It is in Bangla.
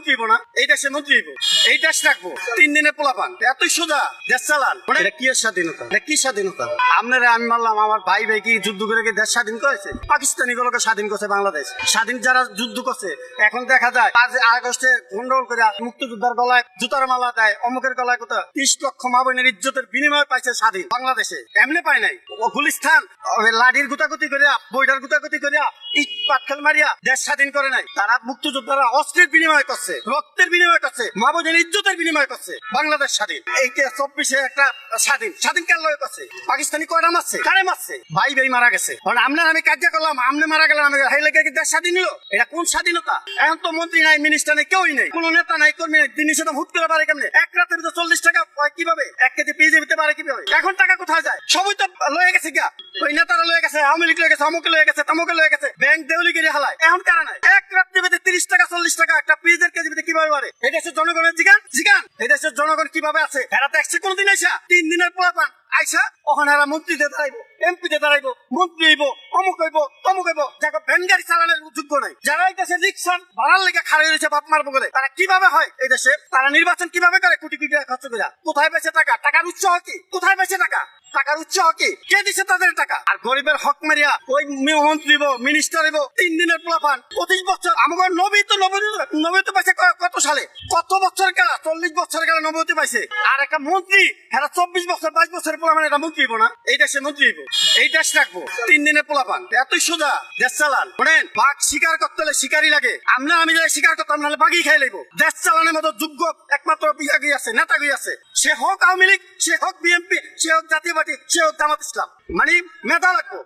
মুক্তি না এই দেশে মন্ত্রী এই দেশ রাখব তিন দিনে পোলাপান এতই সোজা দেশ চালান। মানে এটা কি স্বাধীনতা? এটা কি স্বাধীনতা? আপনারা আমি মানলাম আমার ভাই ভাই কি যুদ্ধ করে কি দেশ স্বাধীন করেছে? পাকিস্তানি গুলোকে স্বাধীন করছে বাংলাদেশ। স্বাধীন যারা যুদ্ধ করছে এখন দেখা যায় আজ আগস্টে গন্ডগোল করে মুক্তিযোদ্ধার গলায় জুতার মালা দেয় অমুকের গলায় কোথাও ত্রিশ লক্ষ মা বোনের ইজ্জতের বিনিময় পাইছে স্বাধীন বাংলাদেশে। এমনি পায় নাই। ও গুলিস্তান লাঠির গুতাগুতি করিয়া বইটার গুতাগুতি করিয়া ইট পাটখেল মারিয়া দেশ স্বাধীন করে নাই। তারা মুক্তিযোদ্ধারা অস্ত্রের বিনিময় করছে। রক্তের বিনিময় করছে মা ইজ্জতের বিনিময় করছে বাংলাদেশ স্বাধীন। এইটা চব্বিশে একটা স্বাধীন। স্বাধীন কার লয় করছে পাকিস্তানি কয়টা মারছে কারে মারছে ভাই ভাই মারা গেছে। কারণ আপনার আমি কার্য করলাম আপনি মারা গেলাম, আমি হাই লেগে দেশ স্বাধীন হলো? এটা কোন স্বাধীনতা? এখন তো মন্ত্রী নাই মিনিস্টার নাই, কেউই নেই। কোন নেতা নাই, কর্মী নাই তিনি সেটা হুট করে পারে কেমনে? এক রাতের ভিতরে চল্লিশ টাকা কীভাবে? এক কেজি পেঁয়াজ দিতে পারে কীভাবে? এখন টাকা কোথায় যায়? সবই তো লয়ে গেছে গা ওই নেতারা লয়ে গেছে, আওয়ামী লীগ লয়ে গেছে, অমুকে লয়ে গেছে, তমুকে লয়ে গেছে, ব্যাংক দেউলি গিয়ে হালায়। এখন কারা নাই? রাত্রি তিরিশ টাকা, চল্লিশ টাকা। একটা পেঁয়াজের কেজি ভিতরে কীভাবে পারে এই দেশের জনগণের জিগান জিগান। এই দেশের জনগণ কীভাবে আছে? এরা একশো কোনদিন আইসা। তিন দিনের পান। আইসা, ওখানে এরা মন্ত্রীতে দাঁড়াইবো, এমপিতে দাঁড়াইবো, মন্ত্রী হইব, অমুক হইব, তমুক হইব। যাকে ভ্যান গাড়ি চালানোর যোগ্য নাই। যারা এই দেশে রিক্সা ভাড়ার লেগে খাড়ি রয়েছে বাপ মারবো বলে, তারা কীভাবে হয় এই দেশে? তারা নির্বাচন কীভাবে করে? কোটি কোটি টাকা খরচ করে। কোথায় পেয়েছে টাকা টাকার উৎস হয় কি? কোথায় পেয়েছে টাকা টাকার উৎস কি কে দিছে তাদের টাকা? আর গরিবের হক মারিয়া, ওই মন্ত্রী মিনিস্টার তিন দিনের পোলাপান, পঁচিশ বছর আমার নবী তো নবী নবী তো পাইছে কত সালে? কত বছর গেলা চল্লিশ বছর গেলে নবতী পাইছে? আর একটা মন্ত্রী হ্যাঁ চব্বিশ বছর, বাইশ বছরের পোলাপান এটা মন্ত্রী না? এই দেশে মন্ত্রী এই দেশ রাখব, তিন দিনের পোলাপান। এতই সোজা, দেশ চালান। শোনেন, বাঘ শিকার করতে হলে শিকারই লাগে। আমরা আমি যাই শিকার করতাম, নাহলে বাঘই খাই লাগবো দেশ চালানোর মতো যোগ্য একমাত্র বিভাগই আছে নেতাগই আছে। সে হোক আওয়ামী লীগ, সে হোক বিএনপি, সে হোক জাতীয় পার্টি সে জামাত ইসলাম। মানে মেধা লাগবো।